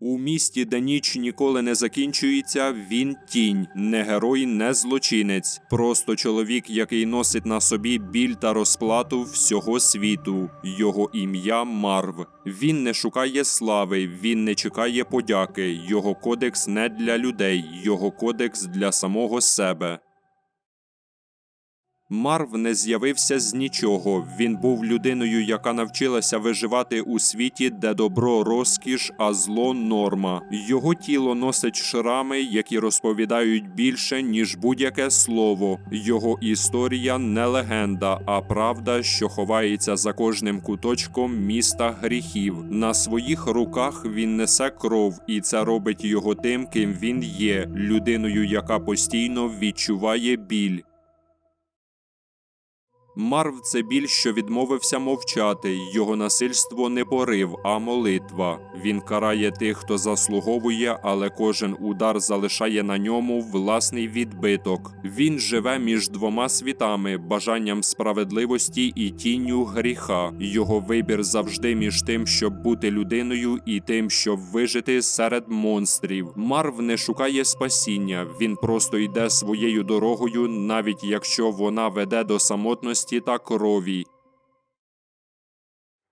У місті, де ніч ніколи не закінчується, він тінь, не герой, не злочинець, просто чоловік, який носить на собі біль та розплату всього світу. Його ім'я Марв. Він не шукає слави, він не чекає подяки. Його кодекс не для людей, його кодекс для самого себе. Марв не з'явився з нічого. Він був людиною, яка навчилася виживати у світі, де добро розкіш, а зло норма. Його тіло носить шрами, які розповідають більше, ніж будь-яке слово. Його історія не легенда, а правда, що ховається за кожним куточком міста гріхів. На своїх руках він несе кров, і це робить його тим, ким він є, людиною, яка постійно відчуває біль. Марв це біль, що відмовився мовчати. Його насильство не порив, а молитва. Він карає тих, хто заслуговує, але кожен удар залишає на ньому власний відбиток. Він живе між двома світами, бажанням справедливості і тінню гріха. Його вибір завжди між тим, щоб бути людиною, і тим, щоб вижити серед монстрів. Марв не шукає спасіння. Він просто йде своєю дорогою, навіть якщо вона веде до самотності та крові.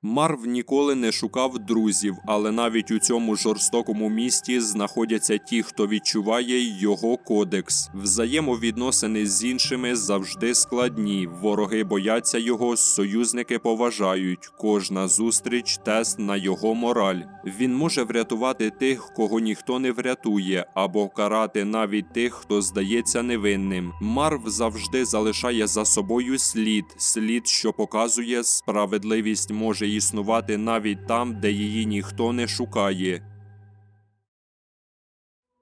Марв ніколи не шукав друзів, але навіть у цьому жорстокому місті знаходяться ті, хто відчуває його кодекс. Взаємовідносини з іншими завжди складні. Вороги бояться його, союзники поважають. Кожна зустріч тест на його мораль. Він може врятувати тих, кого ніхто не врятує, або карати навіть тих, хто здається невинним. Марв завжди залишає за собою слід, слід, що показує, справедливість може існувати навіть там, де її ніхто не шукає.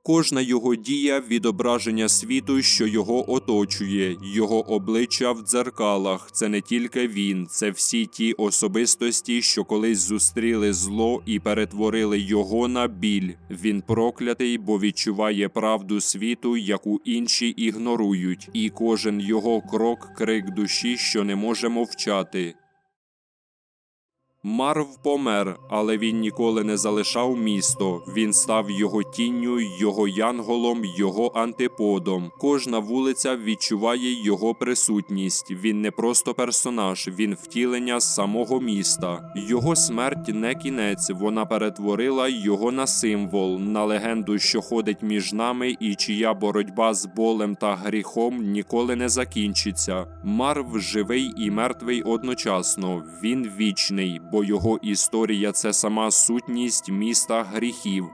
Кожна його дія відображення світу, що його оточує, його обличчя в дзеркалах. Це не тільки він, це всі ті особистості, що колись зустріли зло і перетворили його на біль. Він проклятий, бо відчуває правду світу, яку інші ігнорують, і кожен його крок крик душі, що не може мовчати. Марв помер, але він ніколи не залишав місто. Він став його тінню, його янголом, його антиподом. Кожна вулиця відчуває його присутність. Він не просто персонаж, він втілення самого міста. Його смерть не кінець. Вона перетворила його на символ, на легенду, що ходить між нами, і чия боротьба з болем та гріхом ніколи не закінчиться. Марв живий і мертвий одночасно. Він вічний бо його історія це сама сутність міста гріхів.